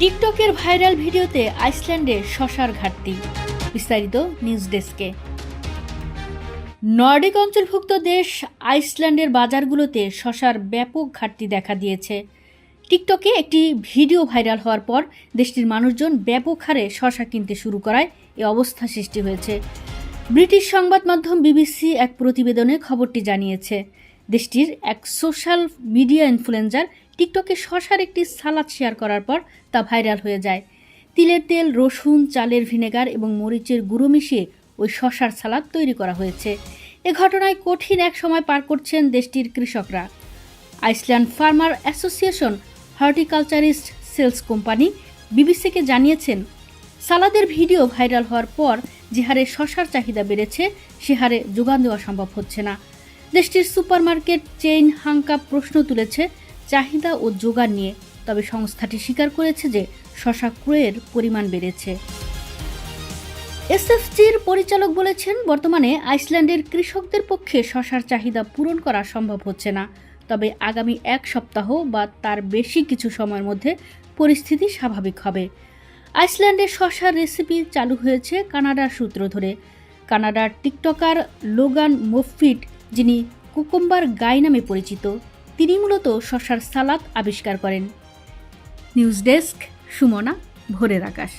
টিকটকের ভাইরাল ভিডিওতে আইসল্যান্ডে শশার ঘাটতি। বিস্তারিত নিউজ ডেস্কে। নর্ডিক অঞ্চলভুক্ত দেশ আইসল্যান্ডের বাজারগুলোতে শশার ব্যাপক ঘাটতি দেখা দিয়েছে। টিকটকে একটি ভিডিও ভাইরাল হওয়ার পর দেশটির মানুষজন ব্যাপক হারে শশা কিনতে শুরু করায় এ অবস্থা সৃষ্টি হয়েছে। ব্রিটিশ সংবাদ মাধ্যম বিবিসি এক প্রতিবেদনে খবরটি জানিয়েছে, দেশটির এক সোশ্যাল মিডিয়া ইনফ্লুয়েঞ্জার টিকটকে শশার একটি সালাদ শেয়ার করার পর তা ভাইরাল হয়ে যায়। তিলের তেল, রসুন, চালের ভিনেগার এবং মরিচের গুঁড়ো মিশিয়ে ওই শশার সালাদ তৈরি করা হয়েছে। এ ঘটনায় কঠিন এক সময় পার করছেন দেশটির কৃষকরা। Iceland farmer association horticulturist sales company বিবিসিকে জানিয়েছেন, সালাদের ভিডিও ভাইরাল হওয়ার পর যে হারে শশার চাহিদা বেড়েছে, সে হারে যোগান দেওয়া সম্ভব হচ্ছে না। দেশটির সুপারমার্কেট চেইন হাঙ্কা প্রশ্ন তুলেছে চাহিদা ও যোগান নিয়ে, তবে সংস্থাটি স্বীকার করেছে যে শশা ক্রয়ের পরিমাণ বেড়েছে। এসএফজির পরিচালক বলেছেন, বর্তমানে আইসল্যান্ডের কৃষকদের পক্ষে শশার চাহিদা পূরণ করা সম্ভব হচ্ছে না। তবে আগামী এক সপ্তাহ বা তার বেশি কিছু সময়ের মধ্যে পরিস্থিতি স্বাভাবিক হবে। আইসল্যান্ডে শশার রেসিপি চালু হয়েছে কানাডার সূত্র ধরে। কানাডার টিকটকার লোগান মোফিট যিনি কুকুম্বার গাই নামে পরিচিত তিনি মূলত শশার সালাদ আবিষ্কার করেন। নিউজ ডেস্ক সুমনা ভোরের আকাশ।